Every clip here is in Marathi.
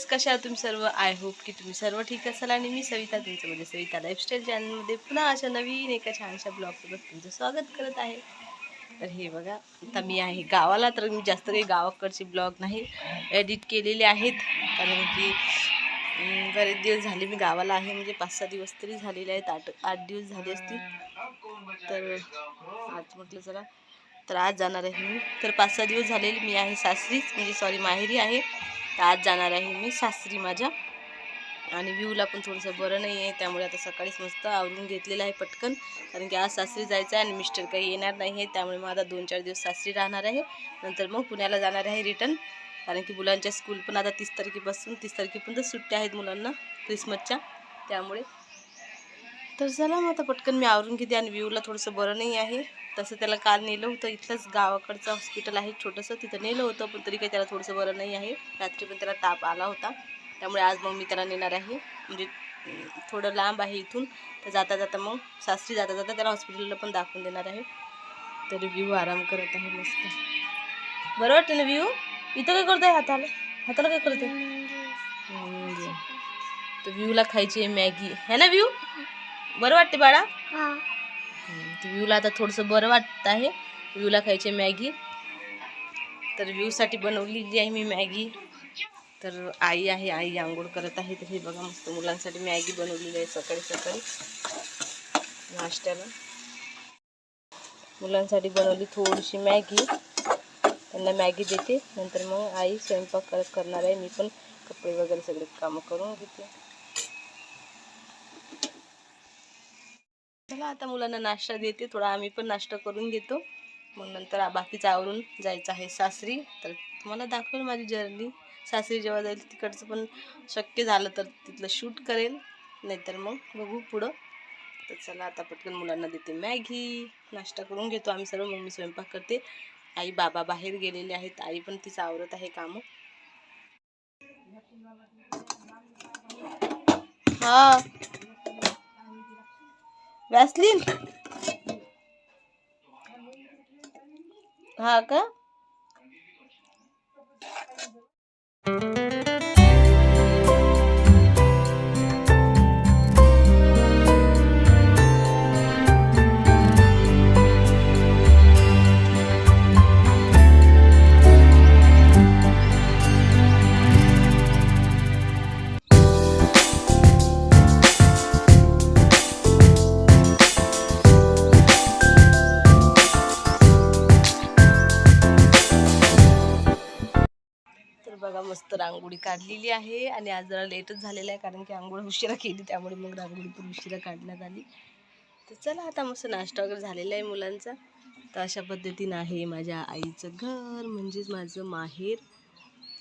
फ्रेंड्स कशा तुम्ही सर्व आय होप की तुम्ही सर्व ठीक असाल आणि मी सविता तुमचं म्हणजे सविता लाईफस्टाईल चॅनलमध्ये पुन्हा अशा नवीन एका छानशा ब्लॉगसोबत तुमचं स्वागत करत आहे. तर हे बघा आता मी आहे गावाला तर मी जास्त काही गावाकडचे ब्लॉग नाही एडिट केलेले आहेत. कारण की बरेच दिवस झाले मी गावाला आहे म्हणजे पाच सहा दिवस तरी झालेले आहेत आठ आठ दिवस झाले असतील. तर आज म्हटलं जरा तर आज जाणार आहे मी. तर पाच सहा दिवस झालेले मी आहे सासरीच म्हणजे सॉरी माहेरी आहे. तर आज जाणार आहे मी सासरी माझ्या. आणि व्ह्यूला पण थोडंसं बरं नाही आहे त्यामुळे आता सकाळीच मस्त आवरून घेतलेलं आहे पटकन. कारण की आज सासरी जायचं आहे आणि मिस्टर काही येणार नाही आहे त्यामुळे मग आता दोन चार दिवस सासरी राहणार आहे. नंतर मग पुण्याला जाणार आहे रिटर्न कारण की मुलांच्या स्कूल पण आता तीस तारखेपासून तीस तारखेपर्यंत सुट्ट्या आहेत मुलांना क्रिसमसच्या त्यामुळे तर चला मग आता पटकन मी आवरून घेते आणि व्ह्यूला थोडंसं बरं नाही आहे. तसं त्याला काल नेलं होतं. इथलंच गावाकडचं हॉस्पिटल आहे. छोटंसं तिथं नेलं होतं पण तरी काही त्याला थोडंसं बरं नाही आहे. रात्री पण त्याला ताप आला होता. त्यामुळे आज मग मी त्याला नेणार आहे. म्हणजे थोडं लांब आहे इथून. तर जाता जाता मग सासरी जाता जाता त्याला हॉस्पिटलला पण दाखवून देणार आहे. तर व्ह्यू आराम करत आहे मस्त. बरं वाटतं ना व्ह्यू इथं काय करतोय हाताला? हाताला काय करतोय? हम्म. तर व्ह्यूला खायची आहे मॅगी है ना व्ह्यू बरं वाटते बाळा? व्ह्यूला आता थोडंसं बरं वाटत आहे. व्ह्यूला खायची मॅगी. तर व्ह्यूसाठी बनवलेली आहे मी मॅगी. तर आई आहे आई आंघोळ करत आहे. तर हे बघा मस्त मुलांसाठी मॅगी बनवलेली आहे सकाळी सकाळी. नाश्त्याला. मुलांसाठी बनवली थोडीशी मॅगी. त्यांना मॅगी देते. नंतर मग आई स्वयंपाक करत करणार आहे. मी पण कपडे वगैरे सगळे कामं करून घेते. चला आता मुलांना नाश्ता देते. थोडा आम्ही पण नाश्ता करून घेतो. मग नंतर बाकीचं आवरून जायचं आहे सासरी. तर तुम्हाला दाखवेल माझी जर्नी सासरी जेव्हा जाईल तिकडचं पण शक्य झालं तर तिथलं शूट करेल. नाहीतर मग बघू पुढं. तर चला आता पटकन मुलांना देते मॅगी. नाश्ता करून घेतो आम्ही सर्व. मम्मी स्वयंपाक करते. आई बाबा बाहेर गेलेले आहेत. आई पण तिचं आवरत आहे कामं. हा. वॅसलीन हा का? मस्त रांगोळी काढलेली आहे आणि आज जरा लेटच झालेलं आहे कारण की आंघोळ उशिरा केली त्यामुळे मग रांगोळी पण उशिरा काढण्यात आली. तर चला आता मस्त नाश्ता वगैरे झालेला आहे मुलांचा. तर अशा पद्धतीनं आहे माझ्या आईचं घर म्हणजेच माझं माहेर.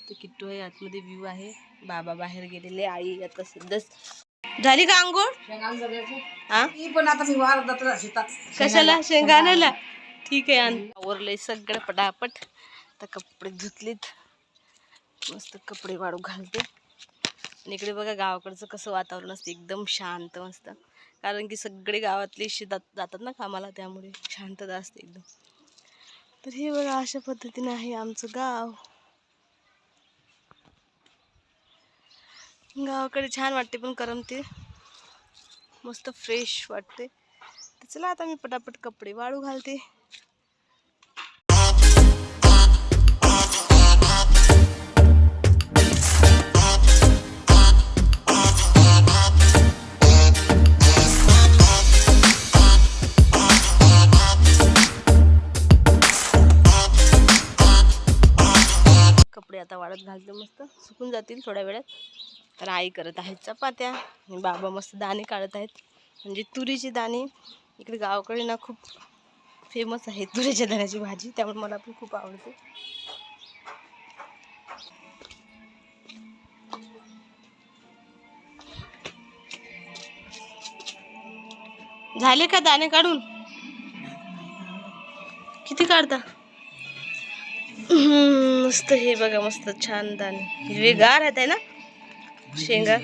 तर किट्टू आहे आतमध्ये व्ह्यू आहे. बाबा बाहेर गेलेले आई आता सध्याच झाली का आंघोळ? हा पण आता मी वारदात शेतात कशाला? शेंगाण्याला ठीक आहे आण. आवरलंय सगळं पटापट. आता कपडे धुतलीत. मस्त कपडे वाळू घालते. आणि इकडे बघा गावाकडचं कसं वातावरण असतं एकदम शांत मस्त. कारण की सगळे गावातले शेतात जातात ना कामाला त्यामुळे शांतता असते एकदम. तर हे बघा अशा पद्धतीने आहे आमचं गाव. गावाकडे छान वाटते पण करमते. मस्त फ्रेश वाटते. तर चला आता मी पटापट कपडे वाळू घालते. आता वाढत घालते मस्त. सुकून जातील थोड्या वेळात. तर आई करत आहेत चपात्या. आणि बाबा मस्त दाणे काढत आहेत. म्हणजे तुरीचे दाणे. इकडे गावाकडे ना खूप फेमस आहे तुरीच्या दाण्याची भाजी. त्यामुळे मला पण खूप आवडते. झाले का दाणे काढून? किती काढता? मस्त हे बघा मस्त छान दाणे हिरवेगार आहेत ना? शेंगा.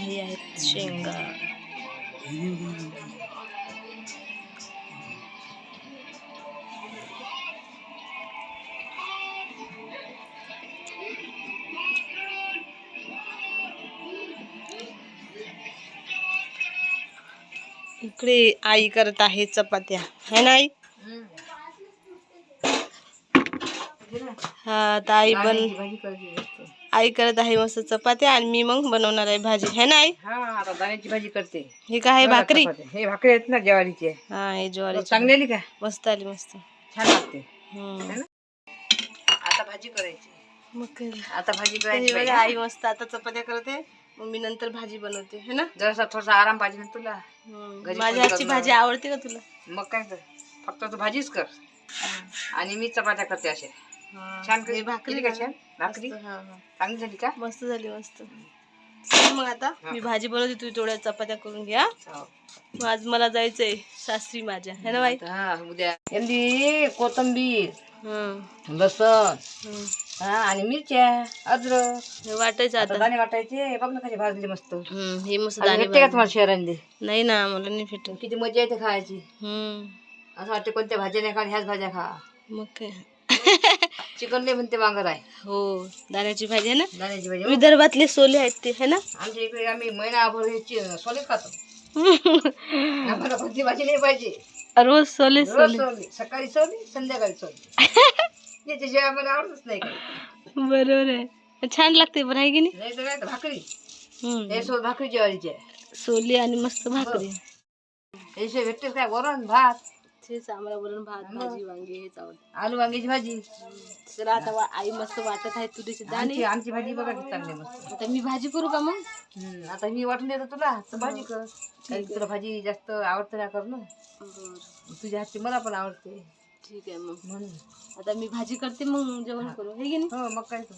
हे आहेत शेंगा. इकडे आई करत आहे चपात्या. है ना आई? हा आता आई बन. आई करत आहे मस्त चपात्या आणि मी मग बनवणार आहे भाजी. है ना आई? हा आता दाण्याची भाजी करते. हे काय आहे भाकरी. हे भाकरी आहेत ना ज्वारीचे. हा हे ज्वारी चांगली आली का? मस्त आली मस्त. छान लागते. आता भाजी करायची. मग आता भाजी तर करायची. आई मस्त आता चपात्या करते. मग मी नंतर भाजी बनवते. है ना? जरासा थोडासा आराम पाहिजे ना तुला. माझ्या करणार भाजी आवडते का तुला? मग काय कर फक्त तू भाजीच कर. आणि मी चपात्या करते असे. छान केली भाकरी का का? छान? भाकरी? मस्त. चांगली झाली का? मस्त झाली मस्त. मग आता मी भाजी बनवते तू थोड्या चपात्या करून घ्या. हो. मग आज मला जायचंय सासरी माझ्या. है ना बाई? हा उद्या. कोथंबीर लसण. हा आणि मिरच्या अद्रक. हे वाटायचं आता दाणे वाटायचे बघ ना कसे भाजले मस्त. हे मस्त दाणे भेटते का. तुम्हाला शहरांनी नाही ना मला नाही भेटत. किती मजा येते खायची. हम्म. असं वाटतं कोणत्या भाज्या नाही खा ह्याच भाज्या खा. मग काय? चिकन लय म्हणते मागत आहे हो दाण्याची भाजी आहे ना? दाण्याची भाजी विदर्भातले सोले आहेत ते है ना? आमच्या इकडे आम्ही महिनाभर हे चि- सोले खातो. आम्हाला कोणती भाजी नाही पाहिजे. रोज सोले रोज सोले. सोली सकाळी सोली संध्याकाळी सोली. याच्याशिवाय आम्हाला आवडतच नाही काही. बरोबर आहे. छान लागते बरं आहे की नाही? नाही तर काय तर भाकरी. हम्म. हे भाकरी ज्वारीची आहे. सोली आणि मस्त भाकरी. याशिवाय भेटतेच काय? वरण भात. तेच आम्हाला वरण भात भाजी वांगे हेच आवडतं. आलू वांग्याची भाजी. चला आता वा- आई मस्त वाटत आहे तुरीचे दाणे. आमची आमची भाजी बघा किती चांगली मस्त. आता मी भाजी करू का मग? हम्म, आता मी वाटून देतो तुला तर भाजी कर. कारण तुला भाजी जास्त आवडते ना कर ना बरं. तुझ्या हातची मला पण आवडते. ठीक आहे मग. म्हणून. आता मी भाजी करते मग जेवण करू हे की नाही? हो मग काय तर.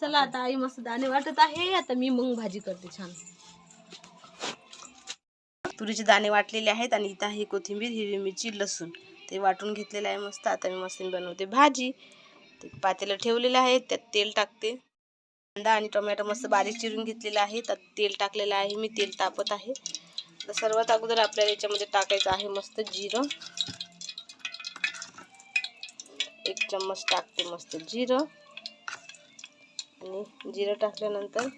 चला आता आई मस्त दाणे वाटत आहे. आता मी मग भाजी करते छान. तुरीचे दाणे वाटलेले आहेत आणि इथं आहे कोथिंबीर हिरवी मिरची लसूण. ते वाटून घेतलेलं आहे मस्त. आता मी मस्त बनवते भाजी. ते पातेलं ठेवलेलं आहे त्यात तेल टाकते. कांदा आणि टोमॅटो मस्त बारीक चिरून घेतलेला आहे. त्यात तेल टाकलेलं आहे. मी तेल तापत आहे. तर सर्वात अगोदर आपल्याला याच्यामध्ये टाकायचं आहे मस्त जिरं. एक चम्मच टाकते मस्त जिरं. आणि जिरं टाकल्यानंतर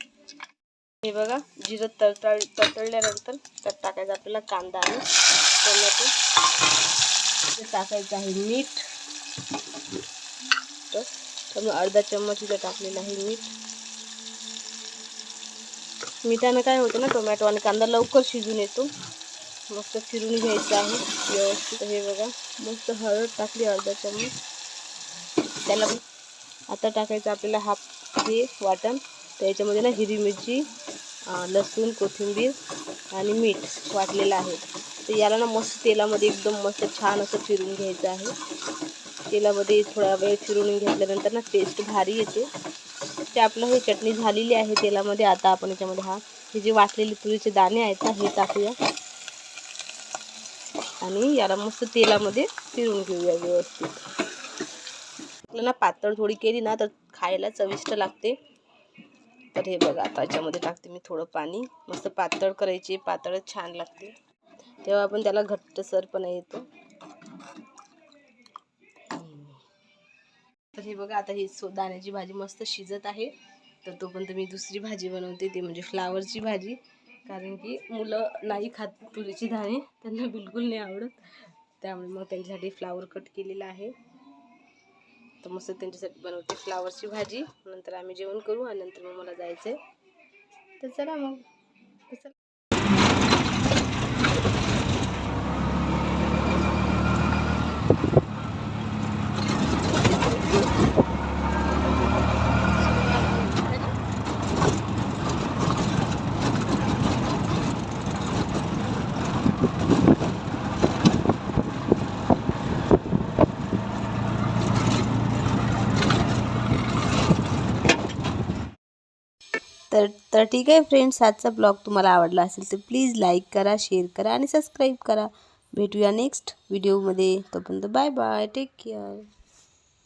हे बघा जिरं तळतळ तळतळल्यानंतर त्यात टाकायचं आपल्याला कांदा आणि टोमॅटो. ते टाकायचं आहे मीठ. तर मग अर्धा चम्मच इथं टाकलेलं आहे मीठ. मिठानं काय होतं ना टोमॅटो आणि कांदा लवकर शिजून येतो. मस्त फिरून घ्यायचं आहे व्यवस्थित. हे बघा मस्त हळद टाकली अर्धा चम्मच. त्याला आता टाकायचं आपल्याला हाफ हे वाटण. तर याच्यामध्ये ना हिरवी मिरची लसूण कोथिंबीर आणि मीठ वाटलेलं आहे. तर याला ना मस्त तेलामध्ये एकदम मस्त छान असं फिरून घ्यायचं आहे. तेलामध्ये थोडा वेळ फिरून घेतल्यानंतर ना टेस्ट भारी येते. ते आपलं हे चटणी झालेली आहे तेलामध्ये. आता आपण याच्यामध्ये हा हे जे वाटलेले तुरीचे दाणे आहेत ना हे टाकूया. आणि याला मस्त तेलामध्ये फिरून घेऊया व्यवस्थित. आपलं ना पातळ थोडी केली ना तर खायला चविष्ट लागते. तर हे बघा आता याच्यामध्ये टाकते मी थोडं पाणी. मस्त पातळ करायची पातळच छान लागते. तेव्हा आपण त्याला घट्टसरपणा येतो तर हे बघा आता ही सो दाण्याची भाजी मस्त शिजत आहे. तर तोपर्यंत मी दुसरी भाजी बनवते ती म्हणजे फ्लावरची भाजी. कारण की मुलं नाही खात तुरीची दाणे त्यांना बिलकुल नाही आवडत. त्यामुळे मग त्यांच्यासाठी फ्लावर कट केलेला आहे. तर मस्त त्यांच्यासाठी बनवते फ्लावरची भाजी. नंतर आम्ही जेवण करू आणि नंतर मग मला जायचं आहे तर चला मग तर चला. तर तर ठीक आहे फ्रेंड्स आजचा ब्लॉग तुम्हाला आवडला असेल तर प्लीज लाईक करा शेअर करा आणि सबस्क्राईब करा. भेटूया नेक्स्ट व्हिडिओमध्ये तोपर्यंत बाय बाय टेक केअर